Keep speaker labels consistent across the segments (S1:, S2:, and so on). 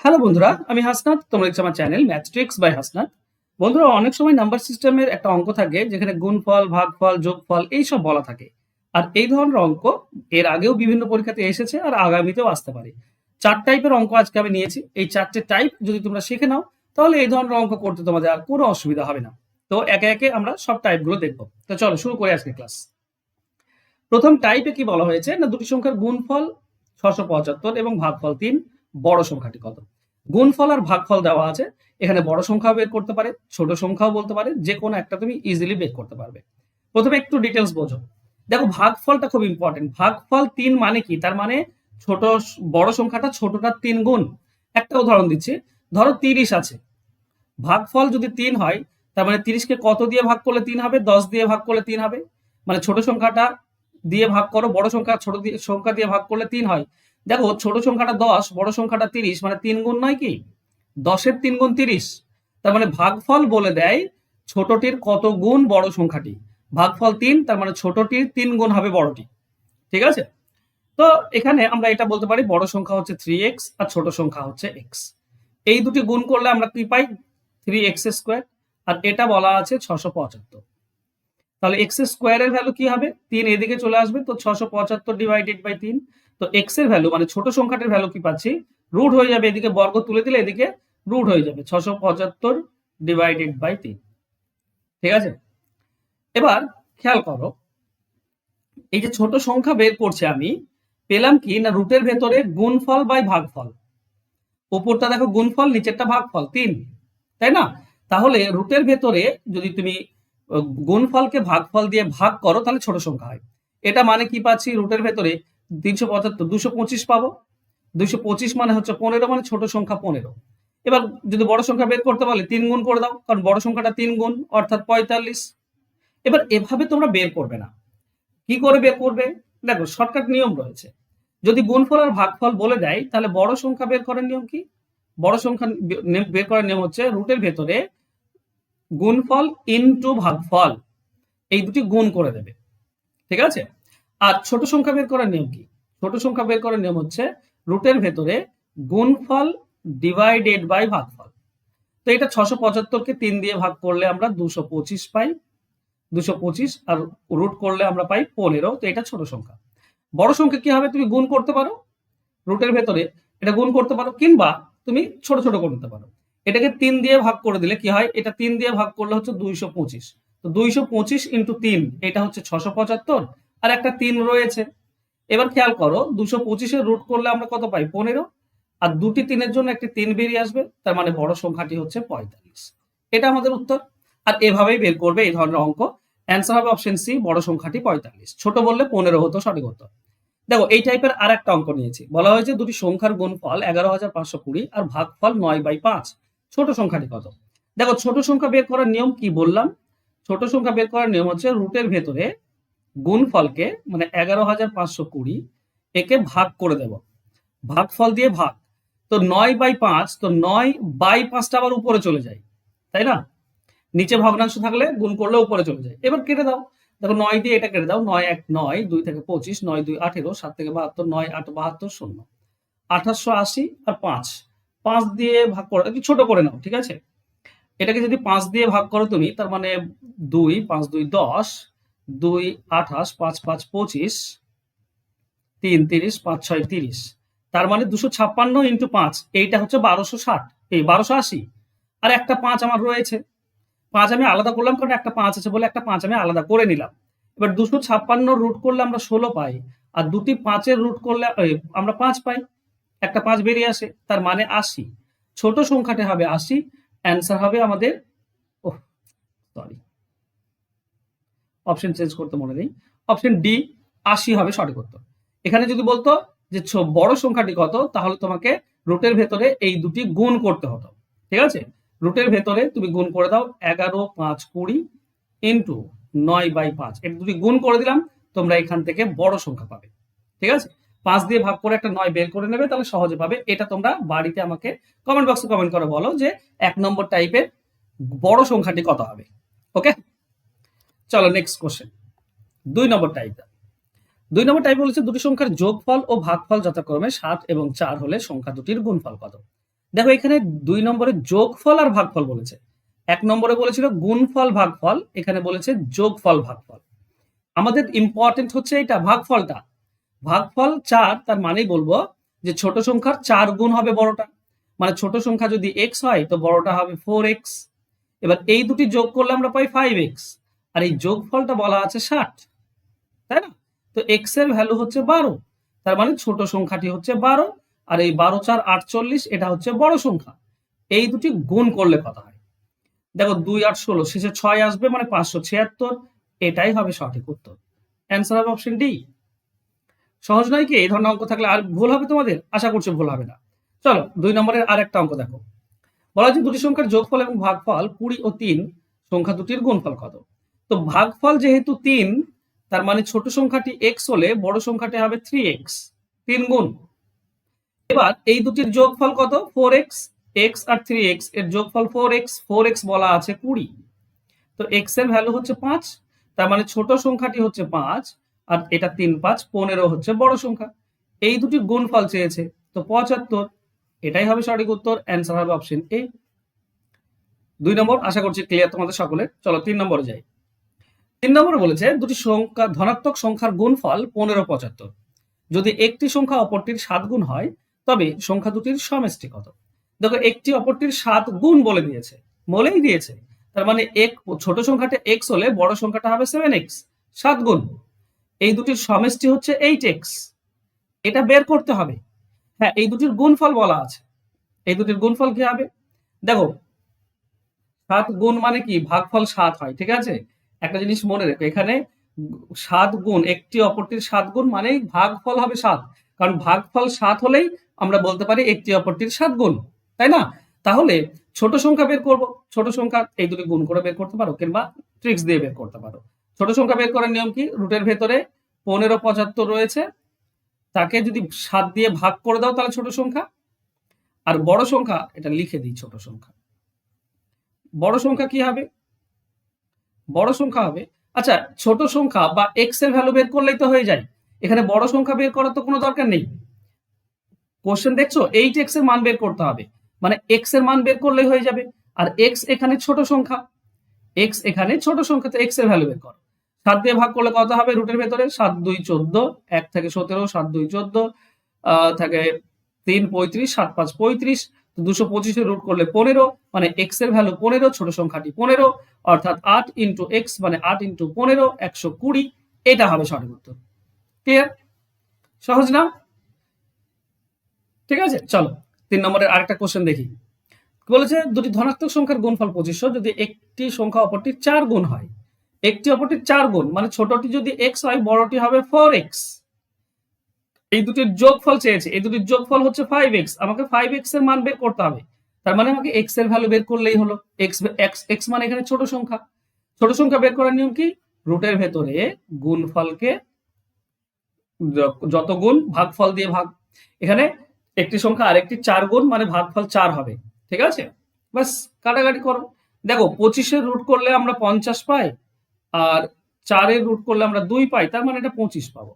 S1: Hello বন্ধুরা, আমি হাসনাত। তোমরা দেখছ আমার চ্যানেল ম্যাথট্রিক্স বাই হাসনাত। বন্ধুরা, অনেক সময় নাম্বার সিস্টেমের একটা অঙ্ক থাকে, যেখানে গুণফল, ভাগফল, যোগফল এইসব বলা থাকে। আর এই ধরনের অঙ্ক এর আগেও বিভিন্ন পরীক্ষাতে এসেছে আর আগামীতেও আসতে পারে। চার টাইপের অঙ্ক আজকে আমি নিয়েছি। এই চারটে টাইপ যদি তোমরা শিখে নাও, তাহলে এই ধরনের অঙ্ক করতে তোমাদের আর কোনো অসুবিধা হবে না। তো একে একে আমরা সব টাইপগুলো দেখব। তো চলো, শুরু করে আজকে ক্লাস প্রথম টাইপে কি বলা হয়েছে? না, দুটি সংখ্যার গুণফল ছশো পঁচাত্তর এবং ভাগফল তিন। বড় সংখ্যাটি কত? গুণফল আর ভাগফল দেওয়া আছে। এখানে বড় সংখ্যাও বের করতে পারে, ছোট সংখ্যাও বলতে পারে, যে কোনো একটা তুমি ইজিলি বের করতে পারবে। প্রথমে একটু ডিটেলস বোঝো। দেখো, ভাগফলটা খুব ইম্পর্টেন্ট ভাগফল তিন মানে কি? তার মানে ছোট, বড় সংখ্যাটা ছোটটার তিন গুণ। একটা উদাহরণ দিচ্ছি। ধরো তিরিশ আছে। ভাগফল যদি তিন হয়, তার মানে তিরিশকে কত দিয়ে ভাগ করলে তিন হবে? দশ দিয়ে ভাগ করলে তিন হবে। মানে ছোট সংখ্যাটা দিয়ে ভাগ করো, বড় সংখ্যা, ছোট দিয়ে, সংখ্যা দিয়ে ভাগ করলে তিন হয়। দেখো, ছোট সংখ্যাটা দশ, বড় সংখ্যাটা তিরিশ মানে তিন গুণ নয় কি? দশের তিন গুণ তিরিশ। তার মানে ভাগফল বলে দেয় ছোটটির কত গুণ বড় সংখ্যাটি। ভাগফল তিন, তার মানে ছোটটির তিন গুণ হবে বড়টি। ঠিক আছে? তো এখানে আমরা এটা বলতে পারি, বড় সংখ্যা হচ্ছে থ্রি এক্স আর ছোট সংখ্যা হচ্ছে এক্স এই দুটি গুণ করলে আমরা কি পাই? থ্রি এক্স স্কোয়ার আর এটা বলা আছে ছশো পঁচাত্তর। তাহলে এক্স স্কোয়ারের ভ্যালু কি হবে? তিন এদিকে চলে আসবে, তো ছশো পঁচাত্তর ডিভাইডেড বাই তিন তো এক্সের ভ্যালু মানে ছোট সংখ্যাটার ভ্যালু কি পাচ্ছি? রুট হয়ে যাবে এদিকে, বর্গ তুলে দিলে এদিকে রুট হয়ে যাবে, ছশো পঁচাত্তর ডিভাইডেড বাই তিন। ঠিক আছে? এবার খেয়াল করো, এই যে ছোট সংখ্যা বের করছে আমি, পেলাম কি না রুটের ভেতরে গুণফল বাই ভাগফল? উপরটা দেখো গুণফল, নিচেরটা ভাগফল, তিন। তাই না? তাহলে রুটের ভেতরে যদি তুমি গুণফলকে ভাগফল দিয়ে ভাগ করো, তাহলে ছোট সংখ্যা হয়। এটা মানে কি পাচ্ছি? রুটের ভেতরে তিনশো পঁচাত্তর, দুশো পঁচিশ পাবো। দুশো পঁচিশ মানে হচ্ছে পনেরো মানে ছোট সংখ্যা পনেরো। এবার যদি বড় সংখ্যা বের করতে পারলে তিন গুণ করে দাও, কারণ বড় সংখ্যাটা তিন গুণ, অর্থাৎ পঁয়তাল্লিশ। এবার এভাবে তোমরা বের করবে না। কি করে বের করবে? দেখো শর্টকাট নিয়ম রয়েছে। যদি গুণফল আর ভাগফল বলে দেয়, তাহলে বড় সংখ্যা বের করার নিয়ম কি? বড় সংখ্যা বের করার নিয়ম হচ্ছে রুটের ভেতরে গুণফল ইনটু ভাগফল, এই দুটি গুণ করে দেবে। ঠিক আছে? আর ছোট সংখ্যা বের করার নিয়ম কি? ছোট সংখ্যা বের করার নিয়ম হচ্ছে রুটের ভেতরে গুণফল ডিভাইডেড বাই ভাগফল। তো এটা ছশো পঁচাত্তরকে তিন দিয়ে ভাগ করলে আমরা দুশো পঁচিশ পাই। দুশো পঁচিশ আর রুট করলে আমরা পাই পনেরো, তো এটা ছোট সংখ্যা। বড় সংখ্যা কি হবে? তুমি গুণ করতে পারো রুটের ভেতরে। এটা গুণ করতে পারো কিংবা তুমি ছোট ছোট করতে পারো। এটাকে তিন দিয়ে ভাগ করে দিলে কি হয়? এটা তিন দিয়ে ভাগ করলে হচ্ছে দুইশো পঁচিশ। তো দুইশো পঁচিশ ইন্টু তিন, এটা হচ্ছে ছশো পঁচাত্তর। আর একটা তিন রয়েছে। এবার খেয়াল করো, দুশো পঁচিশের রুট করলে আমরা কত পাই? পনেরো। আর দুটি তিনের জন্য একটি তিন বেরিয়ে আসবে, তার মানে বড় সংখ্যাটি হচ্ছে পঁয়তাল্লিশ। এটা আমাদের উত্তর। আর এভাবেই বের করবে এই ধরনের অঙ্ক। অ্যান্সার হবে অপশন সি বড় সংখ্যাটি পঁয়তাল্লিশ। ছোট বললে পনেরো হতো, সঠিক উত্তর। দেখো, এই টাইপের আর একটা অঙ্ক নিয়েছি। বলা হয়েছে দুটি সংখ্যার গুণফল এগারো হাজার পাঁচশো কুড়ি আর ভাগফল নয় বাই পাঁচ। ছোট সংখ্যাটি কত? দেখো, ছোট সংখ্যা বের করার নিয়ম কি বললাম? ছোট সংখ্যা বের করার নিয়ম হচ্ছে রুটের ভেতরে গুণফলকে মানে এগারো হাজার পাঁচশো কুড়ি একে ভাগ করে দেব। ভাগফল দিয়ে ভাগ। তো নয় বাই পাঁচ, তো নয় বাই পাঁচটা আবার উপরে চলে যায়, তাই না? নিচে ভগ্নাংশ থাকলে গুণ করলে উপরে চলে যায়। এবার কেটে দাও। দেখো নয় দিয়ে এটা কেটে দাও। নয় এক নয়, দুই থেকে পঁচিশ, নয় দুই আঠেরো, সাত থেকে বাহাত্তর, নয় আট বাহাত্তর শূন্য। আঠাশশো আশি আর পাঁচ। পাঁচ দিয়ে ভাগ করো। একটু ছোট করে নাও, ঠিক আছে? এটাকে যদি পাঁচ দিয়ে ভাগ করো তুমি, তার মানে দুই, পাঁচ দুই দশ দুই আঠাশ পাঁচ পাঁচ পঁচিশ, তিন তিরিশ, পাঁচ ছয় তিরিশ। তার মানে দুশো ছাপ্পান্ন ইন্টু পাঁচ, এইটা হচ্ছে বারোশো ষাট। এই বারোশো আশি। আর একটা পাঁচ আমার রয়েছে। পাঁচ আমি আলাদা করলাম কারণ একটা পাঁচ আছে বলে একটা পাঁচ আমি আলাদা করে নিলাম। এবার দুশো ছাপ্পান্ন রুট করলে আমরা ষোলো পাই, আর দুটি পাঁচের রুট করলে আমরা পাঁচ পাই। একটা পাঁচ বেরিয়ে আসে, তার মানে আশি। ছোট সংখ্যাটা হবে আশি, অ্যান্সার হবে আমাদের, ওহ সরি অপশন চেঞ্জ করতে মনে নেই। অপশন ডি আশি হবে সঠিক উত্তর। এখানে যদি বলতো যে বড় সংখ্যাটি কত, তাহলে তোমাকে রুটের ভেতরে এই দুটি গুণ করতে হতো। ঠিক আছে? রুটের ভেতরে তুমি গুণ করে দাও এগারো, পাঁচ, কুড়ি ইন্টু নয় বাই পাঁচ। এটা দুটি গুণ করে দিলাম, তোমরা এখান থেকে বড় সংখ্যা পাবে। ঠিক আছে? পাঁচ দিয়ে ভাগ করে একটা নয় বের করে নেবে, তাহলে সহজে পাবে। এটা তোমরা বাড়িতে আমাকে কমেন্ট বক্সে কমেন্ট করে বলো যে এক নম্বর টাইপের বড় সংখ্যাটি কত হবে। ওকে চলো নেক্সট কোশ্চেন দুই নম্বর টাইপ দুই নম্বর টাইপ বলেছে দুটি সংখ্যার যোগফল ও ভাগফল যথাক্রমে সাত এবং চার হলে সংখ্যা দুটির গুণফল কত? দেখো, এখানে দুই নম্বরে যোগফল আর ভাগফল বলেছে। এক নম্বরে বলেছিল গুণফল, ভাগফল। এখানে বলেছে যোগফল, ভাগফল। আমাদের ইম্পর্টেন্ট হচ্ছে এটা, ভাগফলটা। ভাগফল চার, তার মানেই বলব যে ছোট সংখ্যার চার গুণ হবে বড়টা। মানে ছোট সংখ্যা যদি এক্স হয়, তো বড়টা হবে ফোর এক্স এবার এই দুটি যোগ করলে আমরা পাই ফাইভ এক্স আর এই যোগফলটা বলা আছে ষাট, তাই না? তো এক্সের ভ্যালু হচ্ছে বারো, তার মানে ছোট সংখ্যাটি হচ্ছে বারো, আর এই বারো চার আটচল্লিশ, এটা হচ্ছে বড় সংখ্যা। এই দুটি গুণ করলে কত হয়? দেখো, দুই আট ষোলো, শেষে ছয় আসবে মানে পাঁচশো ছিয়াত্তর, এটাই হবে সঠিক উত্তর। অ্যান্সার হবে অপশন ডি সহজ নয় কি? এই ধরনের অঙ্ক থাকলে আর ভুল হবে তোমাদের? আশা করছি ভুল হবে না। চলো, দুই নম্বরের আর একটা অঙ্ক দেখো। বলা হচ্ছে দুটি সংখ্যার যোগফল এবং ভাগফল কুড়ি ও তিন, সংখ্যা দুটির গুণফল কত? তো ভাগফল যেহেতু তিন, তার মানে ছোট সংখ্যাটি এক্স হলে বড় সংখ্যাটি হবে থ্রি এক্স তিন গুণ। এবার এই দুটির যোগফল কত? ফোর এক্স এক্স আর থ্রি এক্সের যোগফল ফোর এক্স ফোর এক্স বলা আছে কুড়ি। তো এক্সের ভ্যালু হচ্ছে পাঁচ, তার মানে ছোট সংখ্যাটি হচ্ছে পাঁচ, আর এটা তিন পাঁচ, পনেরো হচ্ছে বড় সংখ্যা। এই দুটির গুণফল চেয়েছে, তো পঁচাত্তর। এটাই হবে সঠিক উত্তর অ্যান্সার হবে অপশন এ দুই নম্বর, আশা করছি ক্লিয়ার তোমাদের সকলের। চলো তিন নম্বরে যাই। তিন নম্বরে বলেছে, দুটি সংখ্যা, ধনাত্মক সংখ্যার গুণফল পনেরো পঁচাত্তর। যদি একটি সংখ্যা অপরটির সাত গুণ হয়, তবে সংখ্যা দুটির সমষ্টি কত দেখো, একটি অপরটির সাত গুণ বলে দিয়েছে, বলেই দিয়েছে। তার মানে এক, ছোট সংখ্যাটা এক্স হলে বড় সংখ্যাটা হবে সেভেন এক্স সাত গুণ। এই দুটির সমষ্টি হচ্ছে এইট এক্স এটা বের করতে হবে। হ্যাঁ এই দুটির গুণফল বলা আছে। এই দুটির গুণফল কি হবে? দেখো, সাত গুণ মানে কি? ভাগফল সাত হয়, ঠিক আছে? একটা জিনিস মনে রেখো, এখানে সাত গুণ, একটি অপরটির সাত গুণ মানেই ভাগফল হবে সাত। কারণ ভাগফল সাত হলেই আমরা বলতে পারি একটি অপরটির সাত গুণ, তাই না? তাহলে ছোট সংখ্যা বের করব, ছোট সংখ্যা এই দুটি গুণ করে বের করতে পারো, কিংবা ট্রিক্স দিয়ে বের করতে পারো। ছোট সংখ্যা বের করার নিয়ম কি? রুটের ভেতরে পনেরো পঁচাত্তর রয়েছে, তাকে যদি সাত দিয়ে ভাগ করে দাও তাহলে ছোট সংখ্যা, আর বড় সংখ্যা, এটা লিখে দিই ছোট সংখ্যা। বড় সংখ্যা কি হবে? বড় সংখ্যা হবে। আচ্ছা ছোট সংখ্যা বা এক্সের ভ্যালু বের করলেই তো হয়ে যায়। এখানে বড় সংখ্যা বের করার তো কোনো দরকার নেই। কোশ্চেন দেখছ? এইট এক্সের মান বের করতে হবে। মানে এক্সের মান বের করলেই হয়ে যাবে। আর এক্স এখানে ছোট সংখ্যা। এক্স এখানে ছোট সংখ্যা, তো এক্সের ভ্যালু বের করো। সাত দিয়ে ভাগ করলে কত হবে রুটের ভেতরে? সাত দুই চোদ্দ, এক থেকে সতেরো, সাত দুই চোদ্দ থাকে তিন পঁয়ত্রিশ, সাত পাঁচ পঁয়ত্রিশ। দুশো পঁচিশে রুট করলে পনেরো মানে এক্সের ভ্যালু পনেরো, ছোট সংখ্যাটি পনেরো, অর্থাৎ আট ইন্টু এক্স মানে আট ইন্টু পনেরো, একশো কুড়ি, এটা হবে সঠিক উত্তর। ক্লিয়ার সহজ না? ঠিক আছে, চলো, তিন নম্বরের আরেকটা কোশ্চেন দেখি। বলেছে? দুটি ধনাত্মক সংখ্যার গুণফল পঁচিশশো, যদি একটি সংখ্যা অপরটির চার গুণ হয়, একটি অপরটির চার গুণ মানে ছোটটি যদি এক্স হয়, বড়টি হবে ফোর এক্স এই দুটির যোগফল চেয়েছে। এই দুটির যোগফল হচ্ছে ফাইভ এক্স আমাকে ফাইভ এক্সের মান বের করতে হবে। তার মানে আমাকে এক্সের ভ্যালু বের করলেই হলো। এক্স এক্স এক্স মানে এখানে ছোট সংখ্যা। ছোট সংখ্যা বের করার নিয়ম কি? রুটের ভেতরে গুণফলকে যত গুণ ভাগফল দিয়ে ভাগ। এখানে একটি সংখ্যা আরেকটি চার গুণ মানে ভাগফল চার হবে। ঠিক আছে? বাস কাটাকাটি করো। দেখো পঁচিশের রুট করলে আমরা পঞ্চাশ পাই আর চারের রুট করলে আমরা দুই পাই। তার মানে এটা পঁচিশ পাবো।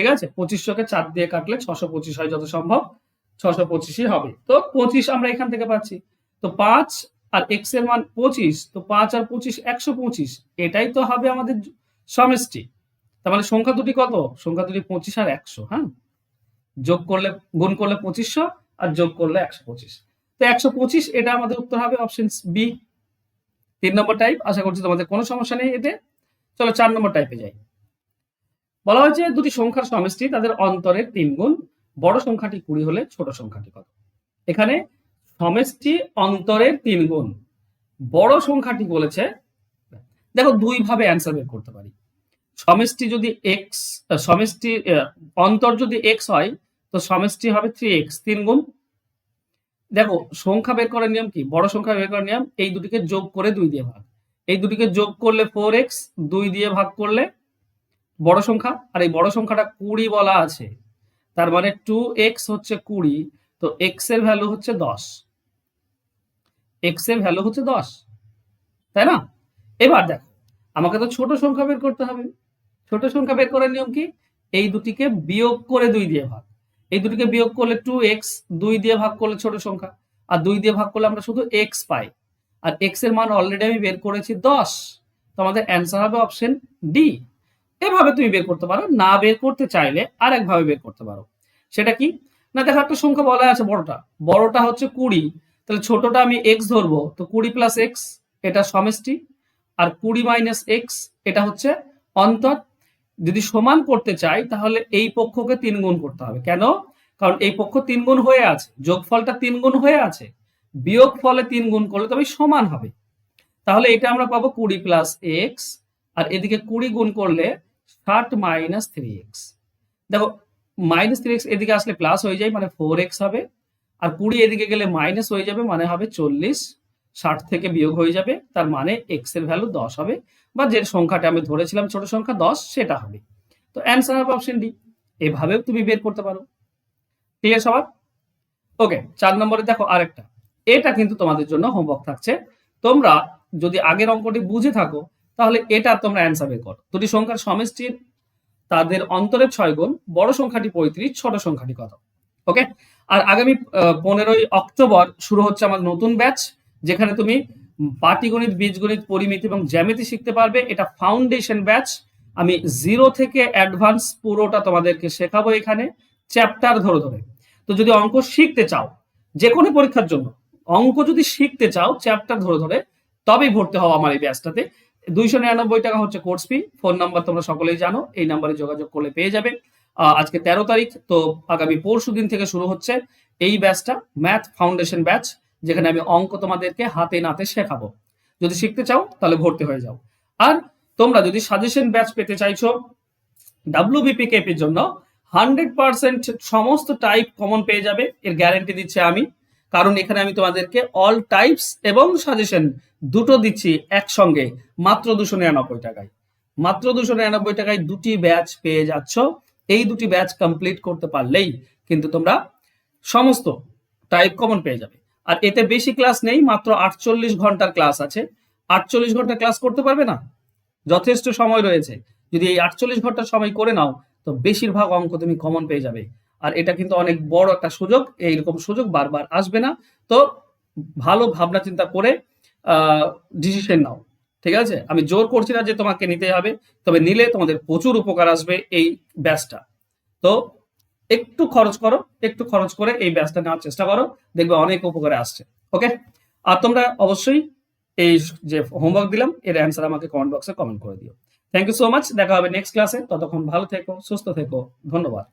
S1: ঠিক আছে? পঁচিশশোকে চার দিয়ে কাটলে ছশো পঁচিশ হয় যত সম্ভব, ছশো পঁচিশই হবে। তো পঁচিশ আমরা এখান থেকে পাচ্ছি। তো পাঁচ আর এক্সের মান পঁচিশ, তো পাঁচ আর পঁচিশ একশো পঁচিশ। এটাই তো হবে আমাদের সমষ্টি। তার মানে সংখ্যা দুটি কত? সংখ্যা দুটি পঁচিশ আর একশো হ্যাঁ? যোগ করলে, গুণ করলে পঁচিশশো আর যোগ করলে একশো পঁচিশ। তো একশো পঁচিশ, এটা আমাদের উত্তর হবে অপশন বি তিন নম্বর টাইপ আশা করছি তোমাদের কোনো সমস্যা নেই এতে। চলো চার নম্বর টাইপে যাই। বলা হয়েছে দুটি সংখ্যার সমষ্টি তাদের অন্তরের তিন গুণ। বড় সংখ্যাটি কুড়ি হলে ছোট সংখ্যাটি কত? এখানে সমষ্টি অন্তরের তিন গুণ। বড় সংখ্যাটি বলেছে, দেখো দুই ভাবে অ্যান্সার বের করতে পারি। সমষ্টি যদি এক্স সমষ্টি অন্তর যদি এক্স হয়, তো সমষ্টি হবে থ্রি এক্স তিন গুণ। দেখো, সংখ্যা বের করার নিয়ম কি? বড় সংখ্যা বের করার নিয়ম, এই দুটিকে যোগ করে দুই দিয়ে ভাগ। এই দুটিকে যোগ করলে ফোর এক্স দুই দিয়ে ভাগ করলে বড় সংখ্যা? আর এই বড় সংখ্যাটা কুড়ি বলা আছে। তার মানে টু এক্স হচ্ছে কুড়ি, তো এক্সের ভ্যালু হচ্ছে দশ। এক্সের ভ্যালু হচ্ছে দশ। তাই না? এবার দেখো, আমাকে তো ছোট সংখ্যা বের করতে হবে। ছোট সংখ্যা বের করার নিয়ম কি? এই দুটিকে বিয়োগ করে দুই দিয়ে ভাগ। এই দুটিকে বিয়োগ করলে টু এক্স দুই দিয়ে ভাগ করলে ছোট সংখ্যা। আর দুই দিয়ে ভাগ করলে আমরা শুধু এক্স পাই। আর এক্সের মান অলরেডি আমি বের করেছি দশ। তো আমাদের অ্যান্সার হবে অপশন ডি এভাবে তুমি বের করতে পারো। না বের করতে চাইলে আর একভাবে বের করতে পারো। সেটা কি? না, দেখো একটা সংখ্যা বলা আছে বড়টা। বড়টা হচ্ছে কুড়ি। তাহলে ছোটটা আমি এক্স ধরবো। তো কুড়ি প্লাস এক্স এটা সমষ্টি। আর কুড়ি মাইনাস এক্স এটা হচ্ছে অন্তর। যদি সমান করতে চাই, তাহলে এই পক্ষকে তিন গুণ করতে হবে। কেন? কারণ এই পক্ষ তিন গুণ হয়ে আছে। যোগফলটা তিন গুণ হয়ে আছে। বিয়োগ ফলে তিন গুণ করলে তবে সমান হবে। তাহলে এটা আমরা পাবো কুড়ি প্লাস এক্স আর এদিকে কুড়ি গুণ করলে ষাট মাইনাস থ্রি এক্স দেখো মাইনাস থ্রি এক্স এদিকে আসলে প্লাস হয়ে যায় মানে ফোর এক্স হবে। আর কুড়ি এদিকে গেলে মাইনাস হয়ে যাবে মানে হবে চল্লিশ। ষাট থেকে বিয়োগ হয়ে যাবে, তার মানে এক্সের ভ্যালু দশ হবে। বা যে সংখ্যাটা আমি ধরেছিলাম ছোট সংখ্যা, দশ, সেটা হবে। তো অ্যান্সার হবে অপশন ডি এভাবেও তুমি বের করতে পারো। ঠিক আছে সবার? ওকে চার নম্বরে দেখো আরেকটা। এটা কিন্তু তোমাদের জন্য হোমওয়ার্ক থাকছে। তোমরা যদি আগের অঙ্কটি বুঝে থাকো তাহলে এটা তোমরা অ্যান্সার বের করো। দুটি সংখ্যার সমষ্টির তাদের অন্তরের ছয় গুণ, বড় সংখ্যাটি পঁয়ত্রিশ, ছোট সংখ্যাটি কত? ওকে আর আগামী পনেরোই অক্টোবর শুরু হচ্ছে আমার নতুন ব্যাচ যেখানে তুমি পাটিগণিত, বীজগণিত, পরিমিতি এবং জ্যামিতি শিখতে পারবে। এটা ফাউন্ডেশন ব্যাচ আমি জিরো থেকে অ্যাডভান্স পুরোটা তোমাদেরকে শেখাবো এখানে। চ্যাপ্টার ধরে ধরে। তো যদি অঙ্ক শিখতে চাও যে কোনো পরীক্ষার জন্য, অঙ্ক যদি শিখতে চাও চ্যাপ্টার ধরে ধরে, তবেই ভর্তি হও আমার এই ব্যাচটাতে দুইশো নিরানব্বই টাকা হচ্ছে কোর্স ফি ফোন নাম্বার তোমরা সকলেই জানো, এই নাম্বারে যোগাযোগ করলে পেয়ে যাবে। আজকে তেরো তারিখ, তো আগামী পরশু দিন থেকে শুরু হচ্ছে এই ব্যাচটা ম্যাথ ফাউন্ডেশন ব্যাচ যেখানে আমি অঙ্ক তোমাদেরকে হাতে নাতে শেখাবো। যদি শিখতে চাও, তাহলে ভর্তি হয়ে যাও। আর তোমরা যদি সাজেশন ব্যাচ পেতে চাইছো ডাব্লিউবিপি কেপির জন্য হান্ড্রেড পার্সেন্ট সমস্ত টাইপ কমন পেয়ে যাবে। এর গ্যারান্টি দিচ্ছে আমি। কারণ এখানে আমি তোমাদেরকে অল টাইপস এবং সাজেশন দুটো দিচ্ছি একসঙ্গে, মাত্র দুশো নিরানব্বই টাকায়। মাত্র দুশো নিরানব্বই টাকায় দুটি ব্যাচ পেয়ে যাচ্ছ। এই দুটি ব্যাচ কমপ্লিট করতে পারলেই কিন্তু তোমরা সমস্ত টাইপ কমন পেয়ে যাবে। আর এতে বেশি ক্লাস নেই, মাত্র আটচল্লিশ ঘণ্টার ক্লাস আছে। আটচল্লিশ ঘণ্টা ক্লাস করতে পারবে না? যথেষ্ট সময় রয়েছে। যদি এই আটচল্লিশ ঘণ্টা সময় করে নাও, তো বেশিরভাগ অঙ্ক তুমি কমন পেয়ে যাবে। আর এটা কিন্তু অনেক বড় একটা সুযোগ, এইরকম সুযোগ বারবার আসবে না। তো ভালো ভাবনা চিন্তা করে ডিসিশন নাও, ঠিক আছে? আমি জোর করছি না যে তোমাকে নিতে হবে, তবে নিলে তোমাদের প্রচুর উপকার আসবে এই ব্যাচটা। তো একটু খরচ করো, একটু খরচ করে এই ব্যাচটা নেওয়ার চেষ্টা করো, দেখবে অনেক উপকারে আসছে, ওকে? আর তোমরা অবশ্যই এই যে হোমওয়ার্ক দিলাম, এর অ্যান্সার আমাকে কমেন্ট বক্সে কমেন্ট করে দিও। থ্যাংক ইউ সো মাচ দেখা হবে নেক্সট ক্লাসে ততক্ষণ ভালো থেকো, সুস্থ থেকো, ধন্যবাদ।